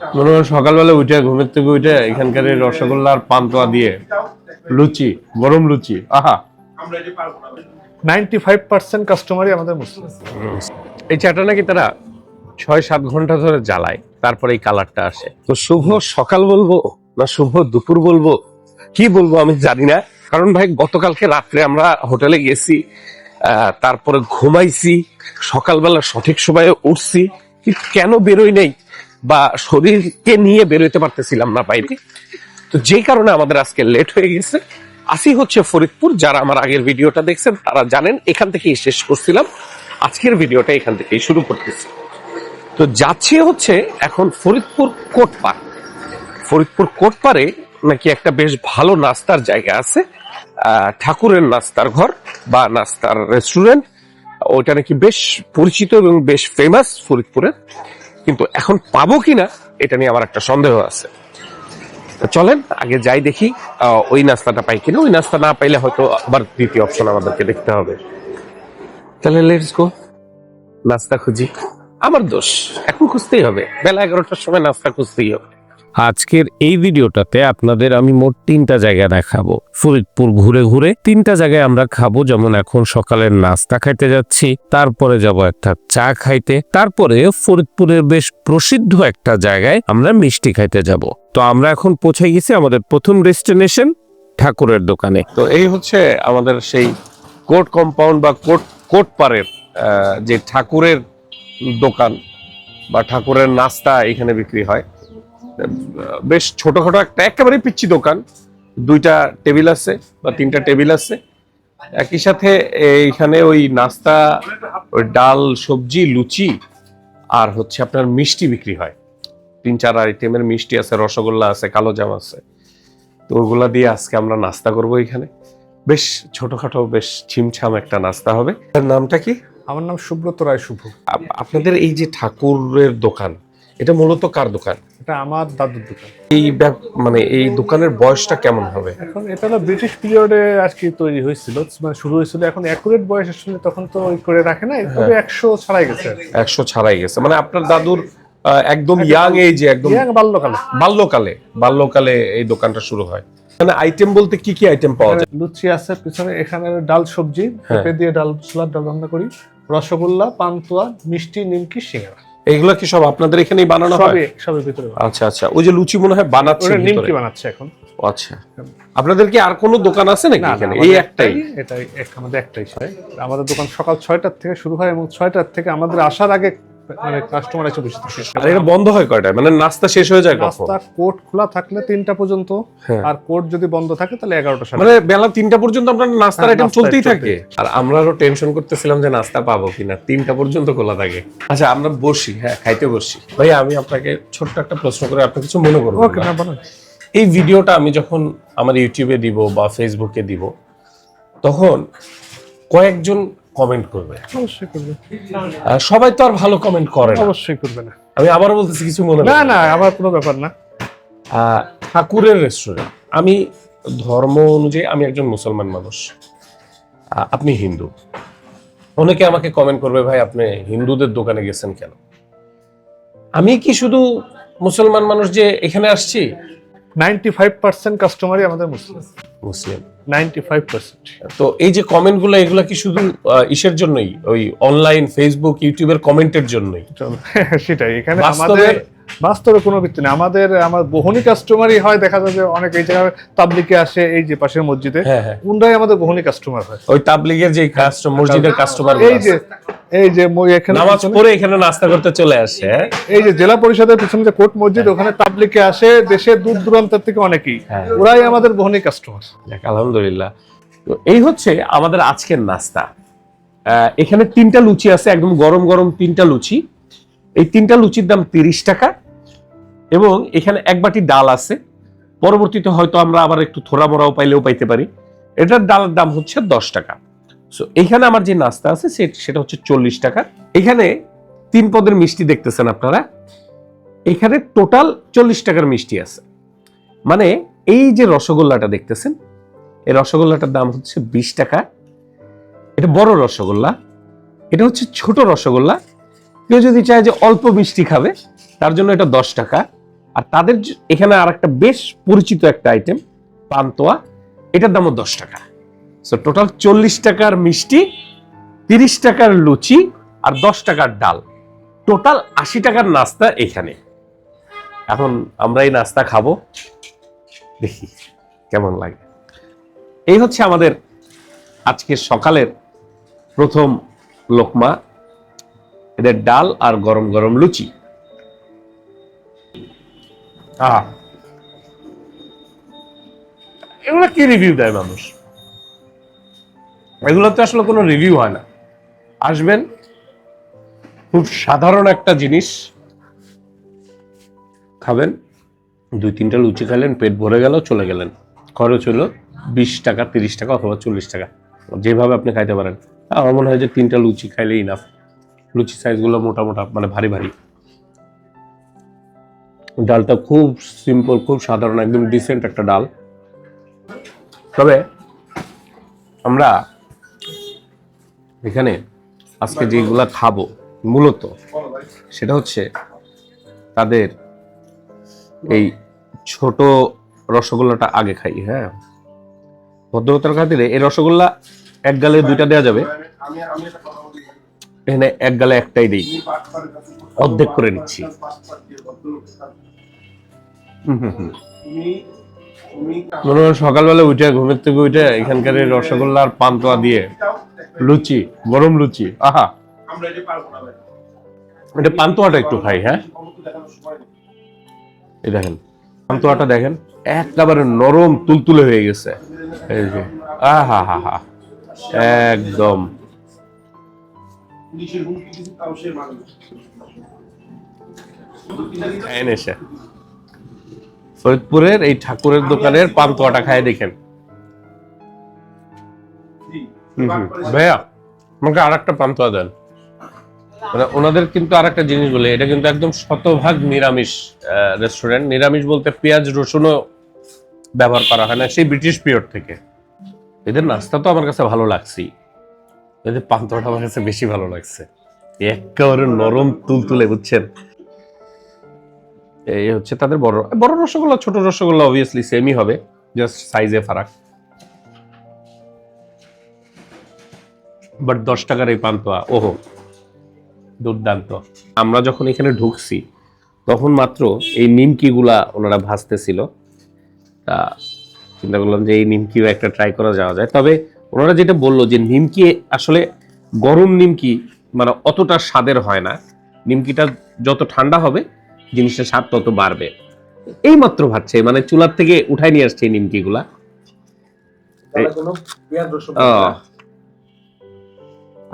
মনে হয় সকালবেলা উঠে ঘুমের থেকে উঠে এখানকার রসগোল্লা আর পান্তুয়া দিয়ে লুচি গরম লুচি আহা। নাইনটি ফাইভ পার্সেন্ট কাস্টমারই আমাদের মুসলিম। এই চাটা নাকি তারা ছয় সাত ঘণ্টা ধরে জ্বালায় তারপরে এই কালারটা আসে। তো শুভ সকাল বলব না শুভ দুপুর বলব? কি বলব আমি জানি না। কারণ ভাই গতকালকে রাত্রে আমরা হোটেলে গেছি আহ, তারপরে ঘুমাইছি সকালবেলা সঠিক সময়ে উঠছি কিন্তু কেন বেরোই নেই? বা শরীরকে নিয়ে বেরোতে পারতেছিলাম না বাইরে। তো যে কারণে আমাদের আজকে লেট হয়ে গেছে। আসি হচ্ছে ফরিদপুর, যারা আমার আগের ভিডিওটা দেখছেন, তারা জানেন, এখান থেকেই শেষ করছিলাম। আজকের ভিডিওটা এখান থেকেই শুরু করতেছি। তো যাচ্ছি হচ্ছে এখন Faridpur court park Faridpur court পারে নাকি একটা বেশ ভালো নাস্তার জায়গা আছে। ঠাকুরের নাস্তার ঘর বা নাস্তার রেস্টুরেন্ট ওইটা নাকি বেশ পরিচিত এবং বেশ ফেমাস ফরিদপুরের। কিন্তু এখন পাবো কিনা এটা নিয়ে আমার একটা সন্দেহ আছে। চলেন আগে যাই দেখি আহ, ওই নাস্তাটা পাই কিনা। ওই নাস্তা না পাইলে হয়তো আবার দ্বিতীয় অপশন আমাদেরকে দেখতে হবে। তাহলে লেটস গো নাস্তা খুঁজি। আমার দোষ এখন খুঁজতেই হবে। বেলা এগারোটার সময় নাস্তা খুঁজতেই হবে। আজকের এই ভিডিওটাতে আপনাদের আমি মোট তিনটা জায়গা দেখাবো। ফরিদপুর ঘুরে ঘুরে তিনটা জায়গায় আমরা খাব, যেমন এখন সকালের নাস্তা খাইতে যাচ্ছি, তারপরে যাব একটা চা খাইতে, তারপরে ফরিদপুরের বেশ প্রসিদ্ধ একটা জায়গায় আমরা মিষ্টি খাইতে যাব। তো আমরা এখন পৌঁছে গেছি আমাদের প্রথম ডেস্টিনেশন, ঠাকুরের দোকানে। তো এই হচ্ছে আমাদের সেই কোর্ট কম্পাউন্ড বা কোর্ট কোর্ট পাড়ের যে ঠাকুরের দোকান বা ঠাকুরের নাস্তা এখানে বিক্রি হয়। বেশ ছোটখাটো একটা একেবারে পিচ্ছি দোকান। দুইটা টেবিল আছে বা তিনটা টেবিল আছে। একই সাথে এইখানে ওই নাস্তা ওই ডাল সবজি লুচি আর হচ্ছে আপনার মিষ্টি বিক্রি হয়। তিন চার আইটেমের মিষ্টি আছে রসগোল্লা আছে কালো জাম আছে। তো ওগুলা দিয়ে আজকে আমরা নাস্তা করব এখানে। বেশ ছোটখাটো বেশ ছিমছাম একটা নাস্তা হবে। তার নামটা কি? আমার নাম সুব্রত রায় শুভ আপ- আপনাদের এই যে ঠাকুরের দোকান এটা মূলত কার দোকান? এটা আমার দাদুর দোকান। এই মানে এই দোকানের বয়সটা কেমন হবে? এখন এটা হলো ব্রিটিশ পিরিয়ডে আর কি তৈরি হয়েছিল মানে শুরু হয়েছিল এখন অ্যাকুরেট বয়স আসলে তখন তো ওই করে রাখে না তবে একশো ছাড়াই গেছে। একশো ছাড়াই গেছে মানে আপনার দাদুর একদম ইয়াং এজে একদম বাল্যকালে। বাল্যকালে বাল্যকালে এই দোকানটা শুরু হয়। মানে আইটেম বলতে কি কি আইটেম পাওয়া যায়? লুচি আছে পিছনে এখানে ডাল সবজি হ্যাঁ। পেঁপে দিয়ে ডাল ছোলার ডাল রান্না করি রসগোল্লা পান্তুয়া মিষ্টি নিমকি সিঙ্গারা। এইগুলো কি সব আপনাদের এখানেই বানানো হয়? সবের ভিতরে আচ্ছা আচ্ছা। ওই যে লুচি মনে হয় বানাচ্ছে ভিতরে। নিমকি বানাচ্ছে এখন। আচ্ছা। আপনাদের কি আর কোনো দোকান আছে নাকি এখানে? এই একটাই এটাই এক আমাদের একটাই আমাদের দোকান সকাল ছয়টার থেকে শুরু হয় এবং ছয়টার থেকে আমাদের আসার আগে মানে কাস্টমার এসে বসে থাকে আর এটা বন্ধ হয় কয়টায়? মানে নাস্তা শেষ হয়ে যায় কখন? রাস্তা কোর্ট খোলা থাকলে তিনটা পর্যন্ত। হ্যাঁ। আর কোর্ট যদি বন্ধ থাকে তাহলে এগারোটা সাড়ে মানে বেলা তিনটা পর্যন্ত আপনার নাস্তার হ্যাঁ, আইটেম নাস্তা চলতেই চলতেই। থাকে। আর আমরা আরও টেনশন করতেছিলাম যে নাস্তা পাবো কিনা। তিনটা পর্যন্ত খোলা থাকে। আচ্ছা আমরা বসি হ্যাঁ খাইতে বসি। ভাই আমি আপনাকে ছোট্ট একটা প্রশ্ন করে আপনি কিছু মনে করবেন ওকে না? না এই ভিডিওটা আমি যখন আমার ইউটিউবে দিব বা ফেসবুকে দিব তখন কয়েকজন কমেন্ট করবে। অবশ্যই করবে। সবাই তো আর ভালো কমেন্ট করে না। অবশ্যই করবে না। আমি আবারও বলতেছি কিছু মনে না না আমার কোনো ব্যাপার না। ঠাকুরের রেস্টুরেন্ট আমি ধর্ম অনুযায়ী আমি একজন মুসলমান মানুষ। আপনি হিন্দু। অনেকে আমাকে কমেন্ট করবে ভাই আপনি হিন্দুদের দোকানে গেছেন কেন? আমি কি শুধু মুসলমান মানুষ যে এখানে আসছি? নাইনটি ফাইভ পার্সেন্ট কাস্টমারই আমাদের মুসলিম। মুসলিম। নাইনটি ফাইভ পার্সেন্ট তো এই যে কমেন্টগুলো এগুলা কি শুধু ইসের জন্যই? ওই অনলাইন ফেসবুক ইউটিউবের কমেন্টের জন্যই? সেটাই এখানে আমাদের বাস্তবে কোনো ভিত্তি নেই। আমাদের আমার বহুনি কাস্টমারই হয় দেখা যায় যে অনেক এই জায়গায় তাবলিকে আসে এই যে পাশের মসজিদে হ্যাঁ হ্যাঁ। উনরাই আমাদের বহুনি কাস্টমার হয়। ওই তাবলিগের যে কাস্টমার মসজিদের কাস্টমার এই যে এই যে মই এখানে নামাজ পড়ে এখানে নাস্তা করতে চলে আসে হ্যাঁ? এই যে জেলা পরিষদের পিছনে যে কোর্ট মসজিদ ওখানে তাবলিকে আসে দেশের দূর দূরান্তের থেকে অনেকেই। ওরাই আমাদের বহুনি কাস্টমার আলহামদুলিল্লাহ। তো এই হচ্ছে আমাদের আজকের নাস্তা। আহ, এখানে তিনটা লুচি আছে একদম গরম গরম তিনটা লুচি। এই তিনটা লুচির দাম তিরিশ টাকা এবং এখানে এক বাটি ডাল আছে। পরবর্তীতে হয়তো আমরা আবার একটু থোড়া মোড়াও পাইলেও পাইতে পারি। এটার ডালের দাম হচ্ছে দশ টাকা। সো এখানে আমার যে নাস্তা আছে সেটা হচ্ছে চল্লিশ টাকা। এখানে তিন পদের মিষ্টি দেখতেছেন আপনারা। এখানে টোটাল চল্লিশ টাকার মিষ্টি আছে। মানে এই যে রসগোল্লাটা দেখতেছেন, এই রসগোল্লাটার দাম হচ্ছে বিশ টাকা। এটা বড় রসগোল্লা। এটা হচ্ছে ছোট রসগোল্লা। কেউ যদি চায় যে অল্প মিষ্টি খাবে, তার জন্য এটা দশ টাকা। আর তাদের এখানে আর একটা বেশ পরিচিত একটা আইটেম পান্তোয়া। এটার দামও দশ টাকা। সো টোটাল চল্লিশ টাকার মিষ্টি, তিরিশ টাকার লুচি আর দশ টাকার ডাল। টোটাল আশি টাকার নাস্তা এখানে। এখন আমরা এই নাস্তা খাব। দেখি কেমন লাগে। এই হচ্ছে আমাদের আজকে সকালের প্রথম লোকমা। এদের ডাল আর গরম গরম লুচি। আহা। এগুলো কি রিভিউ দেয় মানুষ? এগুলো তো আসলে কোনো রিভিউ হয় না। আসবেন, খুব সাধারণ একটা জিনিস। খাবেন, দুই তিনটা লুচি খাইলেন, পেট ভরে গেল, চলে গেলেন। খরচ হলো বিশ টাকা, তিরিশ টাকা অথবা চল্লিশ টাকা। যেভাবে আপনি খাইতে পারেন। আমার মনে হয় যে তিনটা লুচি খাইলে ইনাফ লুচি সাইজগুলো মোটা মোটা মানে ভারী ভারী। ডালটা খুব সিম্পল খুব সাধারণ, একদম ডিসেন্ট একটা ডাল। তবে আমরা এখানে আজকে যেগুলা খাব, মূলত সেটা হচ্ছে তাদের এই ছোট রসগোল্লাটা আগে খাই হ্যাঁ। ভদ্রতার খাতিরে এই রসগোল্লা এক গালে দুইটা দেওয়া যাবে। এখানে এক গালে একটাই দিই। অর্ধেক করে নিচ্ছি। মনে হয় সকালবেলা উঠে, ঘুমের থেকে উঠে এখানকার রসগোল্লা আর পান্তুয়া দিয়ে লুচি, গরম লুচি। আহা! এটা পান্তুয়াটা একটু খাই হ্যাঁ? এই দেখেন, পান্তুয়াটা দেখেন, একেবারে নরম তুলতুলে হয়ে গেছে। এই যে, আহা, হা হা। একদম। খায়েন এসে ফরিদপুরের এই ঠাকুরের দোকানের পান্তুয়াটা খায় দেখেন। ভাইয়া আমাকে আর একটা পান্তুয়া দেন। মানে ওনাদের কিন্তু আর একটা জিনিস বলে এটা কিন্তু একদম শতভাগ নিরামিষ রেস্টুরেন্ট নিরামিষ বলতে পেঁয়াজ রসুনও ব্যবহার করা হয় না সেই ব্রিটিশ পিরিয়ড থেকে। এদের নাস্তা তো আমার কাছে ভালো লাগছে এদের পান্তুয়াটা আমার কাছে বেশি ভালো লাগছে। একেবারে নরম তুলতুলে, বুঝছেন? এই হচ্ছে তাদের বড় বড় রসগোল্লা, ছোট রসগোল্লা অবভিয়াসলি সেমই হবে জাস্ট সাইজে ফারাক। বাট দশ টাকার এই পান্তুয়া, ওহো, দুর্দান্ত। আমরা যখন এখানে ঢুকছি, তখন মাত্র এই নিমকিগুলা ওনারা ভাজতেছিল। তা, চিন্তা করলাম যে এই নিমকিও একটা ট্রাই করা যাওয়া যায়। তবে ওনারা যেটা বলল যে নিমকি আসলে গরম নিমকি মানে অতটা স্বাদের হয় না। নিমকিটা যত ঠান্ডা হবে জিনিসটা স্বাদ তত বাড়বে। এই মাত্র ভাবছে মানে চুলার থেকে উঠাই নিয়ে আসছে এই নিমকিগুলা।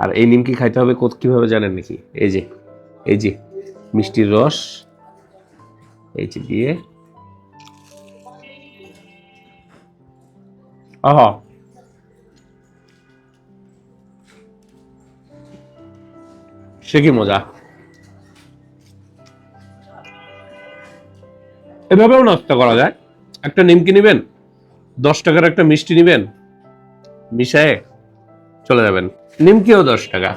আর এই নিমকি খাইতে হবে কীভাবে জানেন নাকি? এই যে এই যে মিষ্টির রস এই যে দিয়ে। আহা সে কি মজা? এভাবেও নাস্তা করা যায়। একটা নিমকি নেবেন দশ টাকার একটা মিষ্টি নেবেন মিশায়ে চলে যাবেন। নিমকিও দশ টাকা।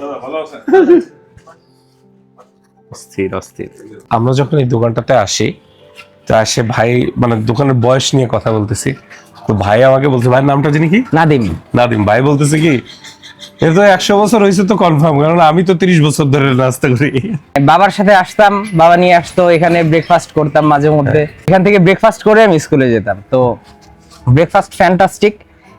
অস্থির অস্থির। আমরা যখন এই দোকানটাতে আসি তা সে ভাই মানে দোকানের বয়স নিয়ে কথা বলতেছি। তো ভাই আমাকে বলছে ভাইয়ের নামটা জানি কি? নাদিম। নাদিম। ভাই বলতেছে কি এ তো একশো বছর হয়েছে তো কনফার্ম কারণ আমি তো তিরিশ বছর ধরে নাস্তা করি। বাবার সাথে আসতাম বাবা নিয়ে আসতো এখানে ব্রেকফাস্ট করতাম মাঝে মধ্যে। এখান থেকে ব্রেকফাস্ট করে আমি স্কুলে যেতাম তো ব্রেকফাস্ট ফ্যান্টাস্টিক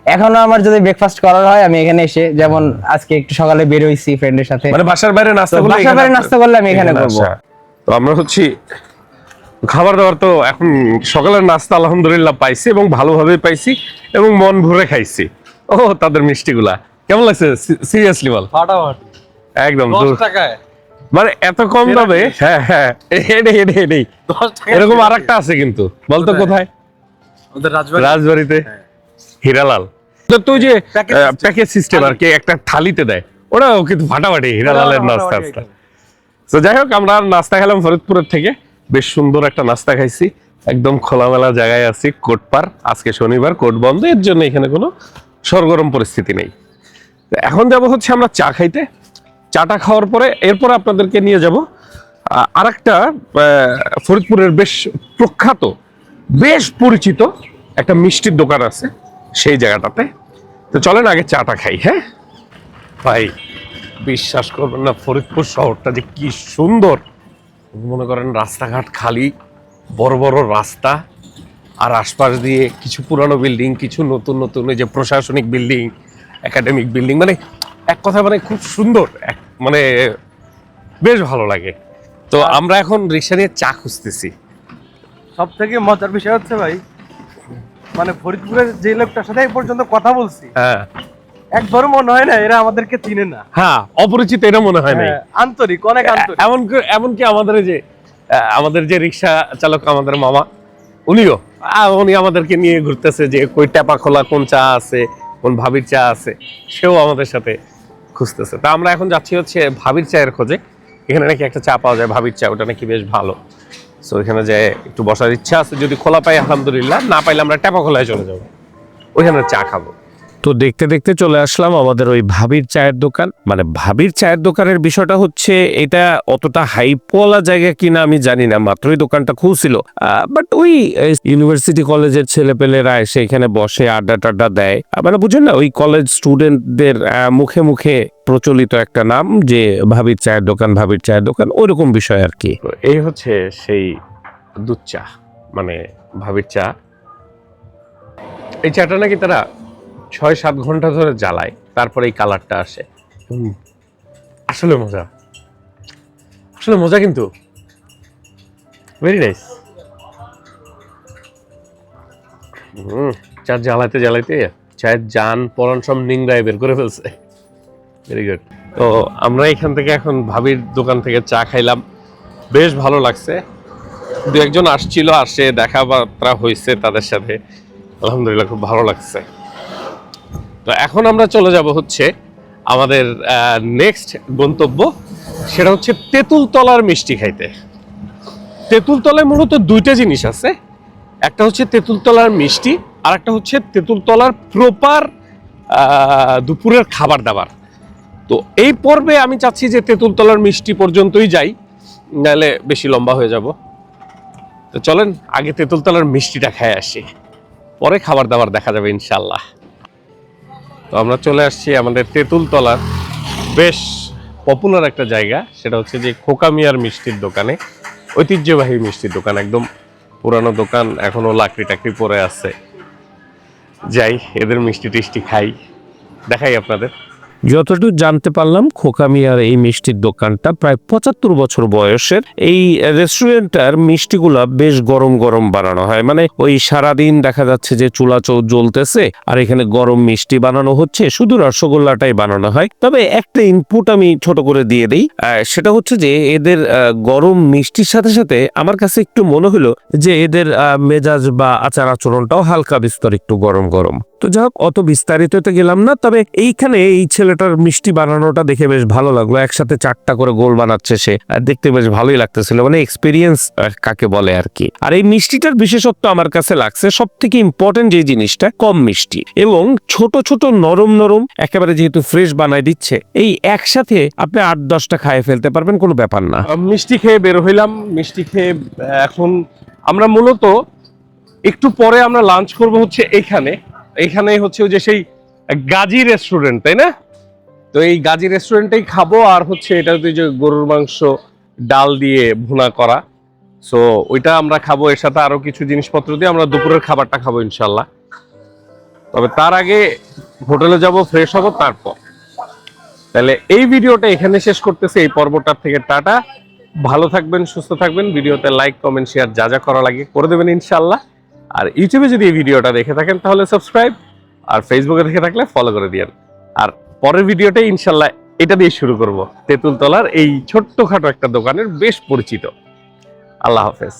এখনও আমার যদি ব্রেকফাস্ট করার হয় আমি এখানে এসে যেমন আজকে একটু সকালে বের হইছি ফ্রেন্ডের সাথে। মানে বাসার বাইরে নাস্তা করলে বাসার বাইরে নাস্তা করলে আমি এখানে করব। আসা। তো আমরা হচ্ছি খাবার দাবার তো এখন সকালের নাস্তা আলহামদুলিল্লাহ পাইছি এবং ভালোভাবে পাইছি এবং মন ভরে খাইছি। ও তাদের মিষ্টিগুলা। কেমন লাগছে? সিরিয়াসলি বল। ফাটাফাটি। একদম দশ দূর- টাকায়। মানে এত কম দামে? হ্যাঁ হ্যাঁ। এটাই দশ টাকা এরকম আর একটা আছে কিন্তু। বলতো কোথায়? আমাদের রাজবাড়ি। রাজবাড়িতে। হিরালাল। তো তুই যে প্যাকেজ সিস্টেম আর কি একটা থালিতে দেয়। ওরাও কিন্তু ফাটাফাটি হিরালালের নাস্তা আস্তা তো যাই হোক আমরা নাস্তা খেলাম ফরিদপুরের থেকে। বেশ সুন্দর একটা নাস্তা খাইছি। একদম খোলামেলা জায়গায় আছি কোটপার আজকে শনিবার কোট বন্ধ এর জন্য এখানে কোনো সরগরম পরিস্থিতি নেই। এখন যাব হচ্ছে আমরা চা খাইতে। চাটা খাওয়ার পরে এরপর আপনাদেরকে নিয়ে যাব। আর একটা ফরিদপুরের বেশ প্রখ্যাত, বেশ পরিচিত একটা মিষ্টির দোকান আছে সেই জায়গাটাতে। তো চলেন আগে চাটা খাই হ্যাঁ? ভাই, বিশ্বাস করবেন না, ফরিদপুর শহরটা যে কি সুন্দর। মনে করেন রাস্তাঘাট খালি, বড় বড় রাস্তা, আর আশপাশ দিয়ে কিছু পুরানো বিল্ডিং কিছু নতুন নতুন যে প্রশাসনিক বিল্ডিং একাডেমিক বিল্ডিং মানে এক কথা মানে খুব সুন্দর মানে বেশ ভালো লাগে। তো আমরা এখন রিক্সা নিয়ে চা খুঁজতেছি। সব থেকে মজার বিষয় হচ্ছে ভাই মানে ফরিদপুরের যে লোকটার সাথে এই পর্যন্ত কথা বলছি হ্যাঁ। একবারও মনে হয় না এরা আমাদেরকে চিনে না। হ্যাঁ অপরিচিত এটা মনে হয় নাই। হ্যাঁ, আন্তরিক অনেক আন্তরিক। এমনকি এমনকি আমাদের যে আমাদের যে রিক্সা চালক আমাদের মামা উনিও উনি আমাদেরকে নিয়ে ঘুরতেছে যে কই টেপা খোলা কোন চা আছে কোন ভাবির চা আছে, সেও আমাদের সাথে খুঁজতেছে। তা আমরা এখন যাচ্ছি হচ্ছে ভাবির চায়ের খোঁজে। এখানে নাকি একটা চা পাওয়া যায়, ভাবির চা, ওটা নাকি বেশ ভালো। সো এখানে যে একটু বসার ইচ্ছা আছে, যদি খোলা পাই, আলহামদুলিল্লাহ। না পাইলে আমরা টেপা খোলায় চলে যাব। ওইখানে চা খাব। তো দেখতে দেখতে চলে আসলাম আমাদের ওই ভাবির চায়ের দোকান। মানে ভাবির চায়ের দোকানের বিষয়টা হচ্ছে, এটা অতটা হাইপওয়ালা জায়গা কিনা আমি জানি না, মাত্রই দোকানটা খুলছিল। বাট ওই ইউনিভার্সিটি কলেজের ছেলেপেলেরা এসে এখানে বসে আড্ডা টাড্ডা দেয়। মানে বুঝেন না, ওই কলেজ স্টুডেন্টদের মুখে মুখে প্রচলিত একটা নাম যে ভাবির চায়ের দোকান, ভাবির চায়ের দোকান, ওইরকম বিষয় আর কি। এই হচ্ছে সেই দুধ চা মানে ভাবির চা। এই চাটা নাকি তারা ছয় সাত ঘণ্টা ধরে জ্বালায় তারপরে এই কালারটা আসে। আসলে মজা। আসলে মজা কিন্তু। ভেরি নাইস চা জ্বালাইতে জ্বালাইতে চায়ের জান পরান সব নিংড়ায় বের করে ফেলছে। ভেরি গুড তো আমরা এখান থেকে এখন ভাবির দোকান থেকে চা খাইলাম। বেশ ভালো লাগছে। দু একজন আসছিল আসে দেখাবার্তা হয়েছে তাদের সাথে। আলহামদুলিল্লাহ খুব ভালো লাগছে। তো এখন আমরা চলে যাব হচ্ছে আমাদের নেক্সট গন্তব্য, সেটা হচ্ছে তেঁতুলতলার মিষ্টি খাইতে। তেঁতুলতলায় মূলত দুইটা জিনিস আছে, একটা হচ্ছে তেঁতুলতলার মিষ্টি, আর একটা হচ্ছে তেঁতুলতলার প্রপার দুপুরের খাবার দাবার। তো এই পর্বে আমি চাচ্ছি যে তেঁতুলতলার মিষ্টি পর্যন্তই যাই, নাহলে বেশি লম্বা হয়ে যাব। তো চলেন, আগে তেঁতুলতলার মিষ্টিটা খেয়ে আসি, পরে খাবার দাবার দেখা যাবে ইনশাল্লাহ তো আমরা চলে আসছি আমাদের তেঁতুলতলার বেশ পপুলার একটা জায়গা, সেটা হচ্ছে যে খোকামিয়ার মিষ্টির দোকানে, ঐতিহ্যবাহী মিষ্টির দোকান, একদম পুরানো দোকান এখনও লাকড়ি টাকড়ি পরে আছে। যাই, এদের মিষ্টি টিষ্টি খাই, দেখাই আপনাদের। যতটুকু জানতে পারলাম, খোকা মিয়ার এই মিষ্টির দোকানটা প্রায় পঁচাত্তর বছর বয়সের। এই রেস্টুরেন্টটার মিষ্টিগুলা বেশ গরম গরম বানানো হয়। মানে ওই সারাদিন দেখা যাচ্ছে যে চুলা চৌ জ্বলতেছে আর এখানে গরম মিষ্টি বানানো হচ্ছে। শুধু রসগোল্লাটাই বানানো হয়। তবে একটা ইনপুট আমি ছোট করে দিয়ে দিই। সেটা হচ্ছে যে এদের গরম মিষ্টির সাথে সাথে আমার কাছে একটু মনে হলো যে এদের মেজাজ বা আচার আচরণটাও হালকা বিস্তর একটু গরম গরম। তো যাই অত বিস্তারিততে গেলাম না। তবে এইখানে এই ছেলেটার মিষ্টি বানানোটা দেখে বেশ ভালো লাগল। একসাথে চারটা করে গোল বানাচ্ছে সে। আর দেখতে বেশ ভালোই লাগতেছিল মানে এক্সপিরিয়েন্স কাকে বলে আর কি। আর এই মিষ্টিটার বিশেষত্ব আমার কাছে লাগছে সব থেকে ইম্পর্টেন্ট যে জিনিসটা, কম মিষ্টি। এবং ছোট ছোট, নরম নরম, একেবারে যেহেতু ফ্রেশ বানায় দিচ্ছে, এই একসাথে আপনি আট, দশটা খায় ফেলতে পারবেন, কোনো ব্যাপার না। মিষ্টি খেয়ে বের হইলাম, মিষ্টি খেয়ে এখন আমরা মূলত একটু পরে আমরা লাঞ্চ করব হচ্ছে এখানে। এখানে হচ্ছে যে সেই গাজী রেস্টুরেন্ট তাই না? তো এই গাজী রেস্টুরেন্টেই খাব আর হচ্ছে এটা যে গরুর মাংস ডাল দিয়ে ভুনা করা। সো ওইটা আমরা খাব, এর সাথে আরও কিছু জিনিসপত্র দিয়ে আমরা দুপুরের খাবারটা খাব ইনশাল্লাহ তবে তার আগে হোটেলে যাব ফ্রেশ হব, তারপর। তাহলে এই ভিডিওটা এখানে শেষ করতেছে, এই পর্বটার থেকে টাটা। ভালো থাকবেন, সুস্থ থাকবেন, ভিডিওতে লাইক কমেন্ট শেয়ার যা যা করা লাগে করে দেবেন ইনশাল্লাহ আর ইউটিউবে যদি এই ভিডিওটা দেখে থাকেন, তাহলে সাবস্ক্রাইব আর ফেসবুকে দেখে থাকলে ফলো করে দিয়েন। আর পরের ভিডিওতে ইনশাল্লাহ এটা দিয়ে শুরু করব। তেঁতুলতলার এই ছোট্টখাটো একটা দোকানের বেশ পরিচিত। আল্লাহ হাফেজ।